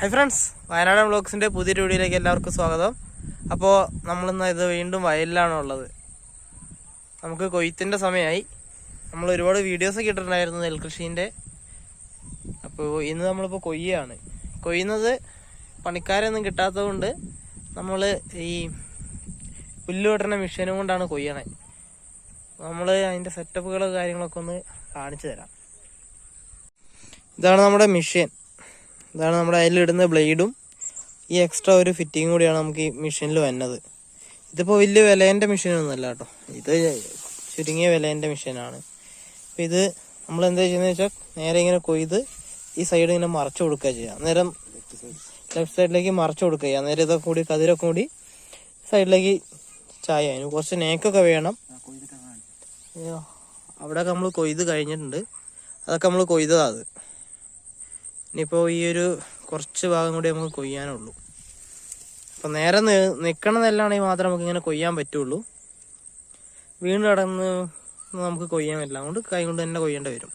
Hi friends Wayanad വ്ളോഗ്സിന്റെ പുതിയൊരു വീഡിയോയിലേക്ക് എല്ലാവർക്കും സ്വാഗതം. അപ്പോൾ നമ്മളിന്ന് ഇത് വീണ്ടും വയലിലാണ് ഉള്ളത് നമുക്ക് കൊയ്ത്തിന്റെ സമയമായി. നമ്മൾ ഒരുപാട് വീഡിയോസ് ഇട്ടിട്ടുണ്ടായിരുന്നു നെൽകൃഷീന്റെ അപ്പോൾ ഇന്ന് നമ്മളിപ്പോൾ കൊയ്യാണ്. കൊയ്യുന്നത് പണിക്കാരൊന്നും കിട്ടാത്തത് കൊണ്ട് നമ്മൾ ഈ പുല്ല് വെട്ടുന്ന മെഷീനും കൊണ്ടാണ് കൊയ്യണേ. നമ്മൾ അതിന്റെ സെറ്റപ്പുകൾ കാര്യങ്ങളൊക്കെ ഒന്ന് കാണിച്ചു തരാം. ഇതാണ് നമ്മുടെ മെഷീൻ. ഇതാണ് നമ്മുടെ അതിലിടുന്ന ബ്ലേഡും ഈ എക്സ്ട്രാ ഒരു ഫിറ്റിംഗ് കൂടിയാണ് നമുക്ക് ഈ മെഷീനിൽ വന്നത്. ഇതിപ്പോൾ വലിയ വിലേന്റെ മെഷീനൊന്നുമല്ല കേട്ടോ. ഇത് ചുരുങ്ങിയ വിലേന്റെ മെഷീനാണ്. അപ്പോൾ ഇത് നമ്മൾ എന്താ ചെയ്യുന്നത് വെച്ചാൽ നേരെ ഇങ്ങനെ കൊയ്ത് ഈ സൈഡ് ഇങ്ങനെ മറച്ചു കൊടുക്കുക ചെയ്യുക. അന്നേരം ലെഫ്റ്റ് സൈഡിലേക്ക് മറച്ചു കൊടുക്കുക ചെയ്യുക. അന്നേരം ഇതൊക്കെ കൂടി കതിരൊക്കെ കൂടി സൈഡിലേക്ക് ചായ അതിന് കുറച്ച് നേക്കൊക്കെ വേണം. അവിടെയൊക്കെ നമ്മൾ കൊയ്ത് കഴിഞ്ഞിട്ടുണ്ട്. അതൊക്കെ നമ്മൾ കൊയ്തതാണ് അത്. ഇനിയിപ്പോൾ ഈ ഒരു കുറച്ച് ഭാഗം കൂടി നമുക്ക് കൊയ്യാനുള്ളൂ. അപ്പം നേരെ നിൽക്കണ നെല്ലാണെങ്കിൽ മാത്രമേ നമുക്ക് ഇങ്ങനെ കൊയ്യാൻ പറ്റുള്ളൂ. വീണ്ടും കടന്ന് നമുക്ക് കൊയ്യാൻ പറ്റില്ല. അതുകൊണ്ട് കൈ കൊണ്ട് തന്നെ കൊയ്യേണ്ടി വരും.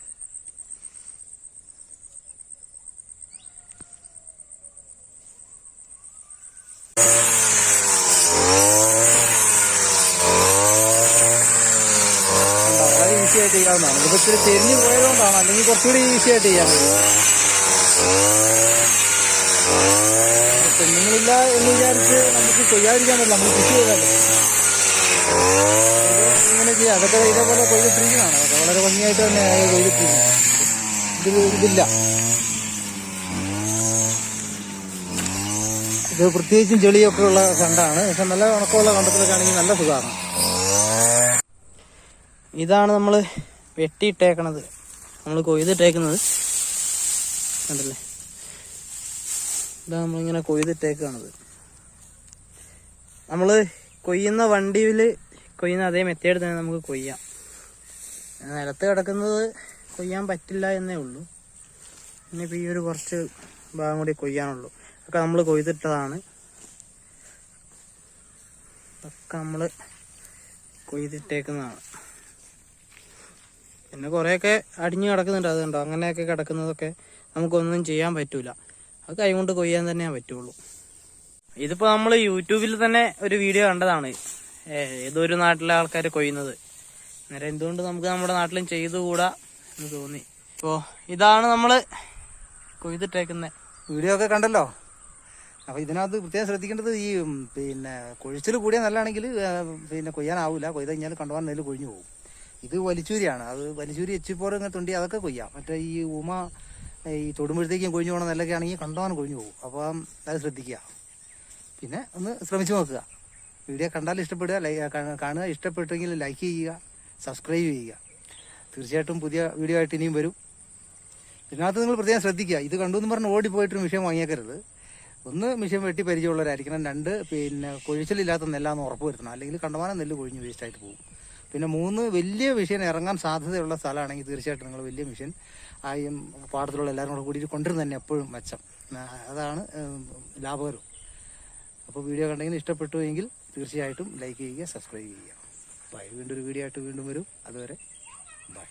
ഈസി ആയിട്ട് ചെയ്യാവുന്നതാണ്. ഇതിപ്പോ ഇത്തിരി ചെരിഞ്ഞു പോയതുകൊണ്ടാണ്. അല്ലെങ്കിൽ കുറച്ചുകൂടി ഈസി ആയിട്ട് ചെയ്യാൻ കഴിയും പെണ്ണുങ്ങളില്ല എന്ന് വിചാരിച്ച് നമുക്ക് ചെയ്യാതിരിക്കാനല്ല നമ്മൾ കൃഷി ചെയ്താലും. ഇങ്ങനെ ചെയ്യാം. അതൊക്കെ ഇതേപോലെ കൊയ്തിട്ടിരിക്കുന്നതാണ്. അതൊക്കെ വളരെ ഭംഗിയായിട്ട് തന്നെ കൊയ്തിട്ടിരിക്കുന്നത് ഇത് ഇതില്ല. ഇത് പ്രത്യേകിച്ചും ചെളിയൊക്കെ ഉള്ള കണ്ടാണ്. പക്ഷെ നല്ല ഉണക്കമുള്ള കണ്ടത്തിലൊക്കെ ആണെങ്കിൽ നല്ല സുഖമാണ്. ഇതാണ് നമ്മൾ വെട്ടിയിട്ടേക്കണത്. നമ്മൾ കൊയ്തിട്ടേക്കുന്നത്. കണ്ടല്ലേ? ഇതാ നമ്മളിങ്ങനെ കൊയ്തിട്ടേക്കാണത് നമ്മൾ കൊയ്യുന്ന വണ്ടിയിൽ കൊയ്യുന്ന അതേ മെത്തേഡ് തന്നെ നമുക്ക് കൊയ്യാം. നിലത്ത് കിടക്കുന്നത് കൊയ്യാൻ പറ്റില്ല എന്നേ ഉള്ളൂ. ഇനിയിപ്പോൾ ഈ ഒരു കുറച്ച് ഭാഗം കൂടി കൊയ്യാനുള്ളൂ. ഒക്കെ നമ്മൾ കൊയ്തിട്ടതാണ്. ഒക്കെ നമ്മൾ കൊയ്തിട്ടേക്കുന്നതാണ്. പിന്നെ കുറേയൊക്കെ അടിഞ്ഞു കിടക്കുന്നുണ്ട് അത് കണ്ടോ? അങ്ങനെയൊക്കെ കിടക്കുന്നതൊക്കെ നമുക്കൊന്നും ചെയ്യാൻ പറ്റൂല. അത് കൈകൊണ്ട് കൊയ്യാൻ തന്നെ പറ്റുള്ളൂ. ഇതിപ്പോ നമ്മൾ യൂട്യൂബിൽ തന്നെ ഒരു വീഡിയോ കണ്ടതാണ്. ഏതൊരു നാട്ടിലെ ആൾക്കാർ കൊയ്യുന്നത്. അന്നേരം എന്തുകൊണ്ട് നമുക്ക് നമ്മുടെ നാട്ടിലും ചെയ്തുകൂടാ എന്ന് തോന്നി. ഇപ്പോ ഇതാണ് നമ്മൾ കൊയ്തിട്ടേക്കുന്നത് വീഡിയോ ഒക്കെ കണ്ടല്ലോ? അപ്പൊ ഇതിനകത്ത് പ്രത്യേകം ശ്രദ്ധിക്കേണ്ടത് ഈ പിന്നെ കൊഴിച്ചിൽ കൂടിയ നല്ലതാണെങ്കിൽ പിന്നെ കൊയ്യാനാവില്ല കൊയ്ത് കഴിഞ്ഞാൽ കണ്ടുപോകാൻ നെല്ല് കൊഴിഞ്ഞു പോകും. ഇത് വലിച്ചൂരിയാണ്. അത് വലിച്ചൂരി എച്ചിപ്പോറ് ഇങ്ങനെ തുണ്ടി അതൊക്കെ കൊയ്യാം. മറ്റേ ഈ ഉമ ഈ തൊടുമ്പോഴത്തേക്കും കൊഴിഞ്ഞു പോകണം നെല്ലൊക്കെ ആണെങ്കിൽ കണ്ടുപോകാൻ കൊഴിഞ്ഞു പോകും. അപ്പം അത് ശ്രദ്ധിക്കുക. പിന്നെ ഒന്ന് ശ്രമിച്ചു നോക്കുക. വീഡിയോ കണ്ടാൽ ഇഷ്ടപ്പെടുക കാണുക. ഇഷ്ടപ്പെട്ടെങ്കിൽ ലൈക്ക് ചെയ്യുക സബ്സ്ക്രൈബ് ചെയ്യുക. തീർച്ചയായിട്ടും പുതിയ വീഡിയോ ആയിട്ട് ഇനിയും വരും. ഇതിനകത്ത് നിങ്ങൾ പ്രത്യേകം ശ്രദ്ധിക്കുക. ഇത് കണ്ടു എന്ന് പറഞ്ഞ് ഓടിപ്പോയിട്ട് വിഷയം വാങ്ങിയേക്കരുത്. ഒന്ന് മിഷൻ വെട്ടി പരിചയമുള്ളവരായിരിക്കണം. രണ്ട് പിന്നെ കൊഴിച്ചിലില്ലാത്ത നെല്ലാന്ന് ഉറപ്പ് വരുത്തണം. അല്ലെങ്കിൽ കണ്ടമാനം നെല്ല് കൊഴിഞ്ഞ് വേസ്റ്റായിട്ട് പോകും. പിന്നെ മൂന്ന് വലിയ മിഷൻ ഇറങ്ങാൻ സാധ്യതയുള്ള സ്ഥലമാണെങ്കിൽ തീർച്ചയായിട്ടും നിങ്ങൾ വലിയ മിഷൻ ആയും പാടത്തിലുള്ള എല്ലാവരും കൂടെ കൂടിയിട്ട് കൊണ്ടുവരുന്നത് തന്നെ എപ്പോഴും മെച്ചം. അതാണ് ലാഭകരം. അപ്പോൾ വീഡിയോ കണ്ടെങ്കിൽ ഇഷ്ടപ്പെട്ടു എങ്കിൽ തീർച്ചയായിട്ടും ലൈക്ക് ചെയ്യുക സബ്സ്ക്രൈബ് ചെയ്യുക. ബൈ വീണ്ടും ഒരു വീഡിയോ ആയിട്ട് വീണ്ടും വരും. അതുവരെ ബൈ